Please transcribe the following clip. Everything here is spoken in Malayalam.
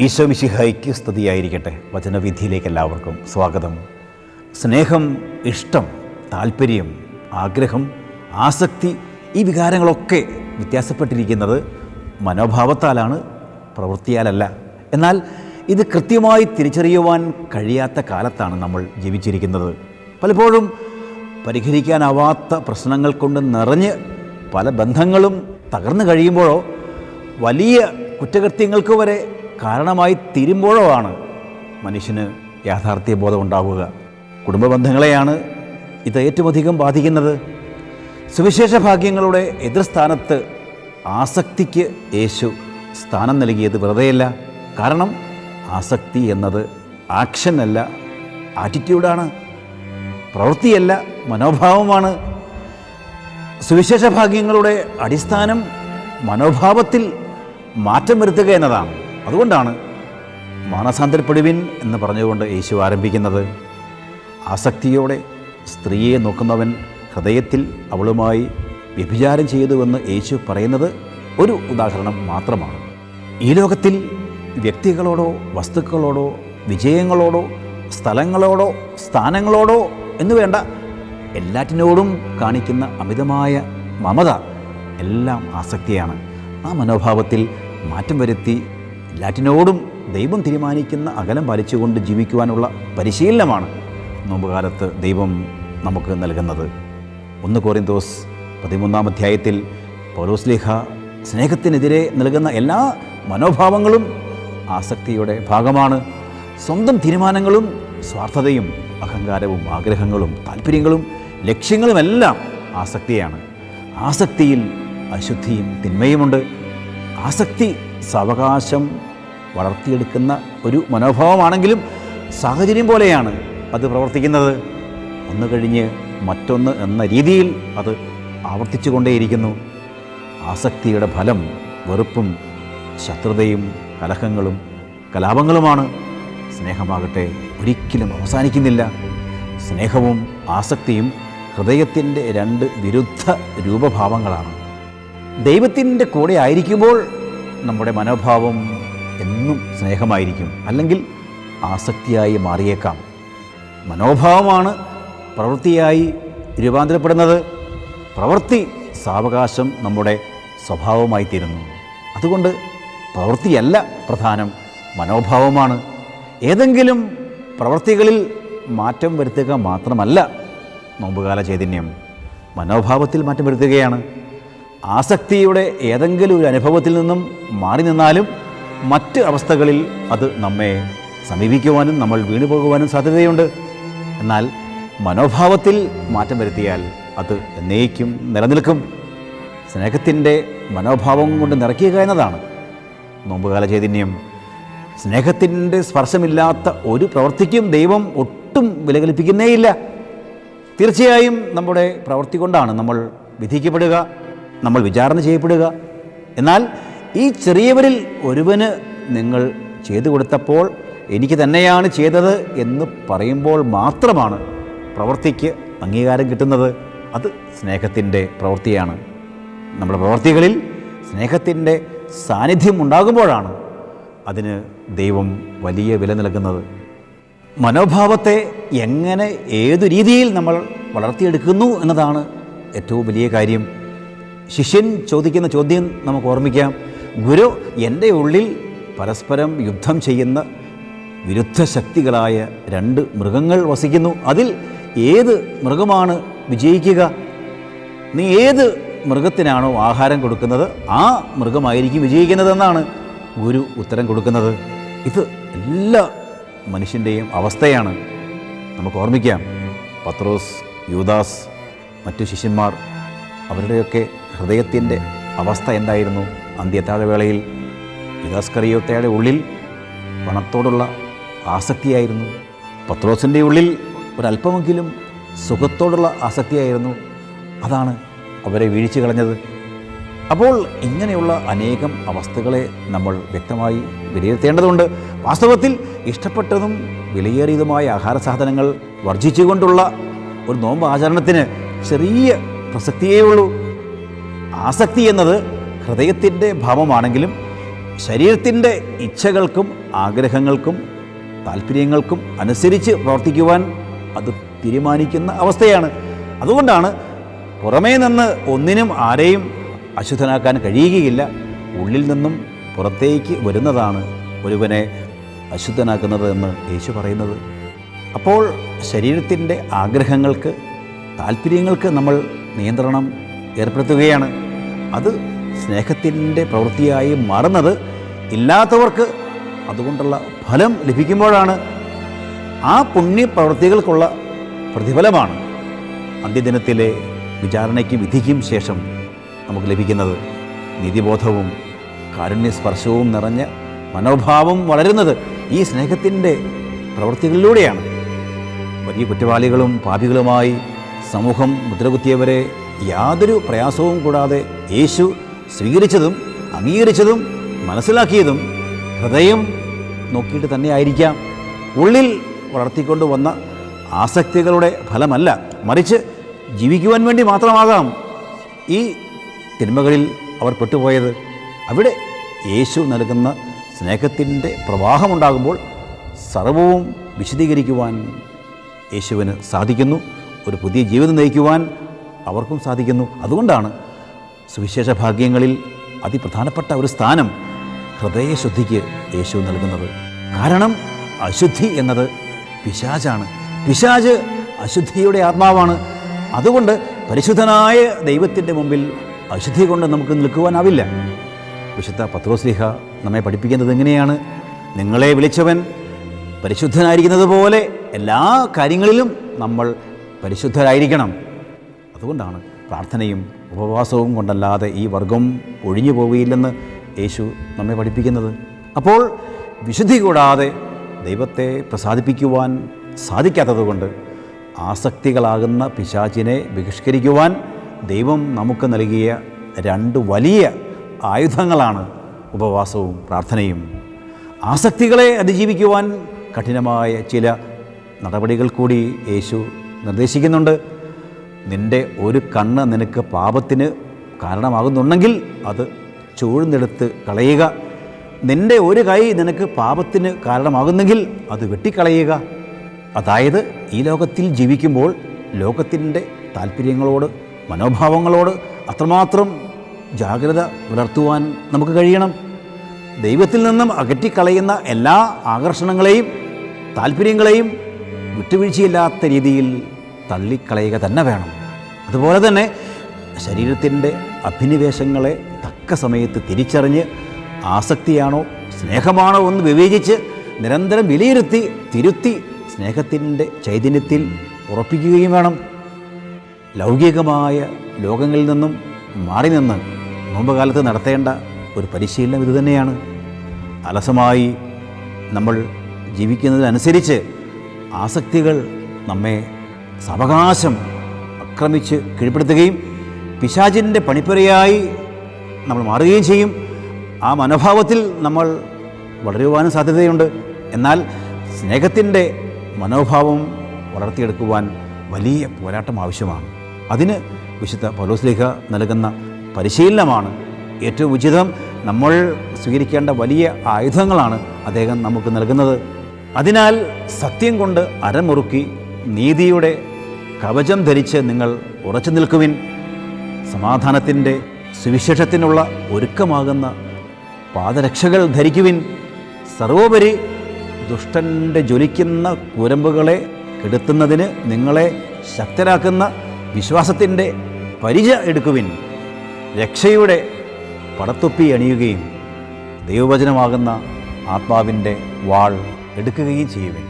ഈശോ മിശിഹായിക്ക് സ്തുതിയായിരിക്കട്ടെ. വചനവിധിയിലേക്ക് എല്ലാവർക്കും സ്വാഗതം. സ്നേഹം ഇഷ്ടം താല്പര്യം ആഗ്രഹം ആസക്തി ഈ വികാരങ്ങളൊക്കെ വ്യത്യാസപ്പെട്ടിരിക്കുന്നത് മനോഭാവത്താലാണ് പ്രവൃത്തിയാലല്ല. എന്നാൽ ഇത് കൃത്യമായി തിരിച്ചറിയുവാൻ കഴിയാത്ത കാലത്താണ് നമ്മൾ ജീവിച്ചിരിക്കുന്നത്. പലപ്പോഴും പരിഹരിക്കാനാവാത്ത പ്രശ്നങ്ങൾ കൊണ്ട് നിറഞ്ഞ് പല ബന്ധങ്ങളും തകർന്നു കഴിയുമ്പോഴോ വലിയ കുറ്റകൃത്യങ്ങൾക്ക് വരെ കാരണമായി തീരുമ്പോഴോ ആണ് മനുഷ്യന് യാഥാർത്ഥ്യ ബോധം ഉണ്ടാവുക കുടുംബ ബന്ധങ്ങളെയാണ് ഇത് ഏറ്റവുമധികം ബാധിക്കുന്നത്. സുവിശേഷ ഭാഗ്യങ്ങളുടെ എതിർസ്ഥാനത്ത് ആസക്തിക്ക് യേശു സ്ഥാനം നൽകിയത് വെറുതെയല്ല. കാരണം ആസക്തി എന്നത് ആക്ഷൻ അല്ല ആറ്റിറ്റ്യൂഡാണ്. പ്രവൃത്തിയല്ല മനോഭാവമാണ്. സുവിശേഷ ഭാഗ്യങ്ങളുടെ അടിസ്ഥാനം മനോഭാവത്തിൽ മാറ്റം വരുത്തുക എന്നതാണ്. അതുകൊണ്ടാണ് മാനസാന്തരപ്പെടുവിൻ എന്ന് പറഞ്ഞുകൊണ്ട് യേശു ആരംഭിക്കുന്നത്. ആസക്തിയോടെ സ്ത്രീയെ നോക്കുന്നവൻ ഹൃദയത്തിൽ അവളുമായി വ്യഭിചാരം ചെയ്തുവെന്ന് യേശു പറയുന്നത് ഒരു ഉദാഹരണം മാത്രമാണ്. ഈ ലോകത്തിൽ വ്യക്തികളോടോ വസ്തുക്കളോടോ വിജയങ്ങളോടോ സ്ഥലങ്ങളോടോ സ്ഥാനങ്ങളോടോ എന്നു വേണ്ട എല്ലാറ്റിനോടും കാണിക്കുന്ന അമിതമായ മമത എല്ലാം ആസക്തിയാണ്. ആ മനോഭാവത്തിൽ മാറ്റം വരുത്തി എല്ലാറ്റിനോടും ദൈവം തീരുമാനിക്കുന്ന അകലം പാലിച്ചുകൊണ്ട് ജീവിക്കുവാനുള്ള പരിശീലനമാണ് നോമ്പുകാലത്ത് ദൈവം നമുക്ക് നൽകുന്നത്. ഒന്ന് കോറിന്തോസ് പതിമൂന്നാം അധ്യായത്തിൽ പൗലോസ്ലിഹ സ്നേഹത്തിനെതിരെ നൽകുന്ന എല്ലാ മനോഭാവങ്ങളും ആസക്തിയുടെ ഭാഗമാണ്. സ്വന്തം തീരുമാനങ്ങളും സ്വാർത്ഥതയും അഹങ്കാരവും ആഗ്രഹങ്ങളും താല്പര്യങ്ങളും ലക്ഷ്യങ്ങളുമെല്ലാം ആസക്തിയാണ്. ആസക്തിയിൽ അശുദ്ധിയും തിന്മയുമുണ്ട്. ആസക്തി സാവകാശം വളർത്തിയെടുക്കുന്ന ഒരു മനോഭാവമാണെങ്കിലും സാഹചര്യം പോലെയാണ് അത് പ്രവർത്തിക്കുന്നത്. ഒന്ന് കഴിഞ്ഞ് മറ്റൊന്ന് എന്ന രീതിയിൽ അത് ആവർത്തിച്ചു കൊണ്ടേയിരിക്കുന്നു ആസക്തിയുടെ ഫലം വെറുപ്പും ശത്രുതയും കലഹങ്ങളും കലാപങ്ങളുമാണ്. സ്നേഹമാകട്ടെ ഒരിക്കലും അവസാനിക്കുന്നില്ല. സ്നേഹവും ആസക്തിയും ഹൃദയത്തിന്റെ രണ്ട് വിരുദ്ധ രൂപഭാവങ്ങളാണ്. ദൈവത്തിന്റെ കൂടെ ആയിരിക്കുമ്പോൾ നമ്മുടെ മനോഭാവം എന്നും സ്നേഹമായിരിക്കും. അല്ലെങ്കിൽ ആസക്തിയായി മാറിയേക്കാം. മനോഭാവമാണ് പ്രവൃത്തിയായി രൂപാന്തരപ്പെടുന്നത്. പ്രവൃത്തി സാവകാശം നമ്മുടെ സ്വഭാവമായി തീരുന്നു. അതുകൊണ്ട് പ്രവൃത്തിയല്ല പ്രധാനം മനോഭാവമാണ്. ഏതെങ്കിലും പ്രവൃത്തികളിൽ മാറ്റം വരുത്തുക മാത്രമല്ല നോമ്പുകാല ചൈതന്യം. മനോഭാവത്തിൽ മാറ്റം വരുത്തുകയാണ്. ആസക്തിയുടെ ഏതെങ്കിലും ഒരു അനുഭവത്തിൽ നിന്നും മാറി നിന്നാലും മറ്റ് അവസ്ഥകളിൽ അത് നമ്മെ സമീപിക്കുവാനും നമ്മൾ വീണു പോകുവാനും സാധ്യതയുണ്ട്. എന്നാൽ മനോഭാവത്തിൽ മാറ്റം വരുത്തിയാൽ അത് എന്നേക്കും നിലനിൽക്കും. സ്നേഹത്തിന്റെ മനോഭാവം കൊണ്ട് നിറയ്ക്കുക എന്നതാണ് നോമ്പുകാല ചൈതന്യം. സ്നേഹത്തിന്റെ സ്പർശമില്ലാത്ത ഒരു പ്രവൃത്തിക്കും ദൈവം ഒട്ടും വിലകൽപ്പിക്കുന്നേയില്ല. തീർച്ചയായും നമ്മുടെ പ്രവൃത്തി കൊണ്ടാണ് നമ്മൾ വിധിക്കപ്പെടുക. നമ്മൾ വിചാരണ ചെയ്യപ്പെടുക. എന്നാൽ ഈ ചെറിയവരിൽ ഒരുവന് നിങ്ങൾ ചെയ്തു കൊടുത്തപ്പോൾ എനിക്ക് തന്നെയാണ് ചെയ്തത് എന്ന് പറയുമ്പോൾ മാത്രമാണ് പ്രവൃത്തിക്ക് അംഗീകാരം കിട്ടുന്നത്. അത് സ്നേഹത്തിന്റെ പ്രവൃത്തിയാണ്. നമ്മുടെ പ്രവൃത്തികളിൽ സ്നേഹത്തിന്റെ സാന്നിധ്യം ഉണ്ടാകുമ്പോഴാണ് അതിന് ദൈവം വലിയ വില നൽകുന്നത്. മനോഭാവത്തെ എങ്ങനെ ഏതു രീതിയിൽ നമ്മൾ വളർത്തിയെടുക്കുന്നു എന്നതാണ് ഏറ്റവും വലിയ കാര്യം. ശിഷ്യൻ ചോദിക്കുന്ന ചോദ്യം നമുക്ക് ഓർമ്മിക്കാം. ഗുരു എന്റെ ഉള്ളിൽ പരസ്പരം യുദ്ധം ചെയ്യുന്ന വിരുദ്ധ ശക്തികളായ രണ്ട് മൃഗങ്ങൾ വസിക്കുന്നു. അതിൽ ഏത് മൃഗമാണ് വിജയിക്കുക? നീ ഏത് മൃഗത്തിനാണോ ആഹാരം കൊടുക്കുന്നത്? ആ മൃഗമായിരിക്കും വിജയിക്കുന്നതെന്നാണ് ഗുരു ഉത്തരം കൊടുക്കുന്നത്. ഇത് എല്ലാ മനുഷ്യന്റെയും അവസ്ഥയാണ്. നമുക്ക് ഓർമ്മിക്കാം. പത്രോസ് യൂദാസ് മറ്റു ശിഷ്യന്മാർ അവരുടെയൊക്കെ ഹൃദയത്തിന്റെ അവസ്ഥ എന്തായിരുന്നു? അന്ത്യത്താഴവേളയിൽ യുദാസ്കറിയോത്തയുടെ ഉള്ളിൽ പണത്തോടുള്ള ആസക്തിയായിരുന്നു. പത്രോസിന്റെ ഉള്ളിൽ ഒരല്പമെങ്കിലും സുഖത്തോടുള്ള ആസക്തിയായിരുന്നു. അതാണ് അവരെ വീഴ്ച കളഞ്ഞത്. അപ്പോൾ ഇങ്ങനെയുള്ള അനേകം അവസ്ഥകളെ നമ്മൾ വ്യക്തമായി വിലയിരുത്തേണ്ടതുണ്ട്. വാസ്തവത്തിൽ ഇഷ്ടപ്പെട്ടതും വിലയേറിയതുമായ ആഹാര സാധനങ്ങൾ വർജിച്ചുകൊണ്ടുള്ള ഒരു നോമ്പ് ആചരണത്തിന് ചെറിയ പ്രസക്തിയേ ഉള്ളൂ ആസക്തി എന്നത് ഹൃദയത്തിന്റെ ഭാവമാണെങ്കിലും ശരീരത്തിന്റെ ഇച്ഛകൾക്കും ആഗ്രഹങ്ങൾക്കും താല്പര്യങ്ങൾക്കും അനുസരിച്ച് പ്രവർത്തിക്കുവാൻ അത് തീരുമാനിക്കുന്ന അവസ്ഥയാണ്. അതുകൊണ്ടാണ് പുറമേ നിന്ന് ഒന്നിനും ആരെയും അശുദ്ധനാക്കാൻ കഴിയുകയില്ല. ഉള്ളിൽ നിന്നും പുറത്തേക്ക് വരുന്നതാണ് ഒരുവനെ അശുദ്ധനാക്കുന്നത് എന്ന് യേശു പറയുന്നത്. അപ്പോൾ ശരീരത്തിന്റെ ആഗ്രഹങ്ങൾക്ക് താല്പര്യങ്ങൾക്ക് നമ്മൾ നിയന്ത്രണം ഏർപ്പെടുത്തുകയാണ്. അത് സ്നേഹത്തിന്റെ പ്രവൃത്തിയായി മാറുന്നത് ഇല്ലാത്തവർക്ക് അതുകൊണ്ടുള്ള ഫലം ലഭിക്കുമ്പോഴാണ് ആ പുണ്യപ്രവൃത്തികൾക്കുള്ള പ്രതിഫലമാണ് അന്ത്യദിനത്തിലെ വിചാരണയ്ക്കും വിധിക്കും ശേഷം നമുക്ക് ലഭിക്കുന്നത് നീതിബോധവും കാരുണ്യസ്പർശവും നിറഞ്ഞ മനോഭാവം വളരുന്നത് ഈ സ്നേഹത്തിന്റെ പ്രവൃത്തികളിലൂടെയാണ്. വലിയ കുറ്റവാളികളും പാപികളുമായി സമൂഹം മുദ്രകുത്തിയവരെ യാതൊരു പ്രയാസവും കൂടാതെ യേശു സ്വീകരിച്ചതും അംഗീകരിച്ചതും മനസ്സിലാക്കിയതും ഹൃദയം നോക്കിയിട്ട് തന്നെ ആയിരിക്കാം. ഉള്ളിൽ വളർത്തിക്കൊണ്ട് വന്ന ആസക്തികളുടെ ഫലമല്ല. മറിച്ച് ജീവിക്കുവാൻ വേണ്ടി മാത്രമാകാം ഈ തിന്മകളിൽ അവർ പെട്ടുപോയത്. അവിടെ യേശു നൽകുന്ന സ്നേഹത്തിന്റെ പ്രവാഹമുണ്ടാകുമ്പോൾ സർവവും വിശദീകരിക്കുവാൻ യേശുവിന് സാധിക്കുന്നു. ഒരു പുതിയ ജീവിതം നയിക്കുവാൻ അവർക്കും സാധിക്കുന്നു. അതുകൊണ്ടാണ് സുവിശേഷ ഭാഗ്യങ്ങളിൽ അതിപ്രധാനപ്പെട്ട ഒരു സ്ഥാനം ഹൃദയശുദ്ധിക്ക് യേശു നൽകുന്നത്. കാരണം അശുദ്ധി എന്നത് പിശാചാണ്. പിശാജ് അശുദ്ധിയുടെ ആത്മാവാണ്. അതുകൊണ്ട് പരിശുദ്ധനായ ദൈവത്തിന്റെ മുമ്പിൽ അശുദ്ധി കൊണ്ട് നമുക്ക് നിൽക്കുവാനാവില്ല. വിശുദ്ധ പത്രോസ്ലിഹ നമ്മെ പഠിപ്പിക്കുന്നത് എങ്ങനെയാണ്? നിങ്ങളെ വിളിച്ചവൻ പരിശുദ്ധനായിരിക്കുന്നത് പോലെ എല്ലാ കാര്യങ്ങളിലും നമ്മൾ പരിശുദ്ധരായിരിക്കണം. അതുകൊണ്ടാണ് പ്രാർത്ഥനയും ഉപവാസവും കൊണ്ടല്ലാതെ ഈ വർഗം ഒഴിഞ്ഞു പോവുകയില്ലെന്ന് യേശു നമ്മെ പഠിപ്പിക്കുന്നത്. അപ്പോൾ വിശുദ്ധി കൂടാതെ ദൈവത്തെ പ്രസാദിപ്പിക്കുവാൻ സാധിക്കാത്തതുകൊണ്ട് ആസക്തികളാകുന്ന പിശാചിനെ ബഹിഷ്കരിക്കുവാൻ ദൈവം നമുക്ക് നൽകിയ രണ്ട് വലിയ ആയുധങ്ങളാണ് ഉപവാസവും പ്രാർത്ഥനയും. ആസക്തികളെ അതിജീവിക്കുവാൻ കഠിനമായ ചില നടപടികൾ കൂടി യേശു നിർദ്ദേശിക്കുന്നുണ്ട്. നിന്റെ ഒരു കണ്ണ് നിനക്ക് പാപത്തിന് കാരണമാകുന്നുണ്ടെങ്കിൽ അത് ചൂഴ്ന്നെടുത്ത് കളയുക. നിന്റെ ഒരു കൈ നിനക്ക് പാപത്തിന് കാരണമാകുന്നെങ്കിൽ അത് വെട്ടിക്കളയുക. അതായത് ഈ ലോകത്തിൽ ജീവിക്കുമ്പോൾ ലോകത്തിന്റെ താല്പര്യങ്ങളോട് മനോഭാവങ്ങളോട് അത്രമാത്രം ജാഗ്രത പുലർത്തുവാൻ നമുക്ക് കഴിയണം. ദൈവത്തിൽ നിന്നും അകറ്റിക്കളയുന്ന എല്ലാ ആകർഷണങ്ങളെയും താല്പര്യങ്ങളെയും വിട്ടുവീഴ്ചയില്ലാത്ത രീതിയിൽ തള്ളിക്കളയുക തന്നെ വേണം. അതുപോലെ തന്നെ ശരീരത്തിന്റെ അഭിനിവേശങ്ങളെ തക്ക സമയത്ത് തിരിച്ചറിഞ്ഞ് ആസക്തിയാണോ സ്നേഹമാണോ എന്ന് വിവേചിച്ച് നിരന്തരം വിലയിരുത്തി തിരുത്തി സ്നേഹത്തിന്റെ ചൈതന്യത്തിൽ ഉറപ്പിക്കുകയും വേണം. ലൗകികമായ ലോകങ്ങളിൽ നിന്നും മാറി നിന്ന് നോമ്പുകാലത്ത് നടത്തേണ്ട ഒരു പരിശീലനം ഇതുതന്നെയാണ് അലസമായി നമ്മൾ ജീവിക്കുന്നതിനനുസരിച്ച് ആസക്തികൾ നമ്മെ സാവകാശം ആക്രമിച്ച് കീഴ്പ്പെടുത്തുകയും പിശാചിന്റെ പണിപ്പുരയായി നമ്മൾ മാറുകയും ചെയ്യും. ആ മനോഭാവത്തിൽ നമ്മൾ വളരുവാനും സാധ്യതയുണ്ട്. എന്നാൽ സ്നേഹത്തിന്റെ മനോഭാവം വളർത്തിയെടുക്കുവാൻ വലിയ പോരാട്ടം ആവശ്യമാണ്. അതിന് വിശുദ്ധ പൗലോസ്ലേഖ നൽകുന്ന പരിശീലനമാണ് ഏറ്റവും ഉചിതം. നമ്മൾ സ്വീകരിക്കേണ്ട വലിയ ആയുധങ്ങളാണ് അദ്ദേഹം നമുക്ക് നൽകുന്നത്. അതിനാൽ സത്യം കൊണ്ട് അരമുറുക്കി നീതിയുടെ കവചം ധരിച്ച് നിങ്ങൾ ഉറച്ചു നിൽക്കുവിൻ. സമാധാനത്തിന്റെ സുവിശേഷത്തിനുള്ള ഒരുക്കമാകുന്ന പാദരക്ഷകൾ ധരിക്കുവിൻ. സർവോപരി ദുഷ്ടന്റെ ജ്വലിക്കുന്ന കുരമ്പുകളെ കെടുത്തുന്നതിന് നിങ്ങളെ ശക്തരാക്കുന്ന വിശ്വാസത്തിന്റെ പരിച എടുക്കുവിൻ. രക്ഷയുടെ പടത്തൊപ്പി അണിയുകയും ദൈവവചനമാകുന്ന ആത്മാവിന്റെ വാൾ എടുക്കുകയും ചെയ്യുവിൻ.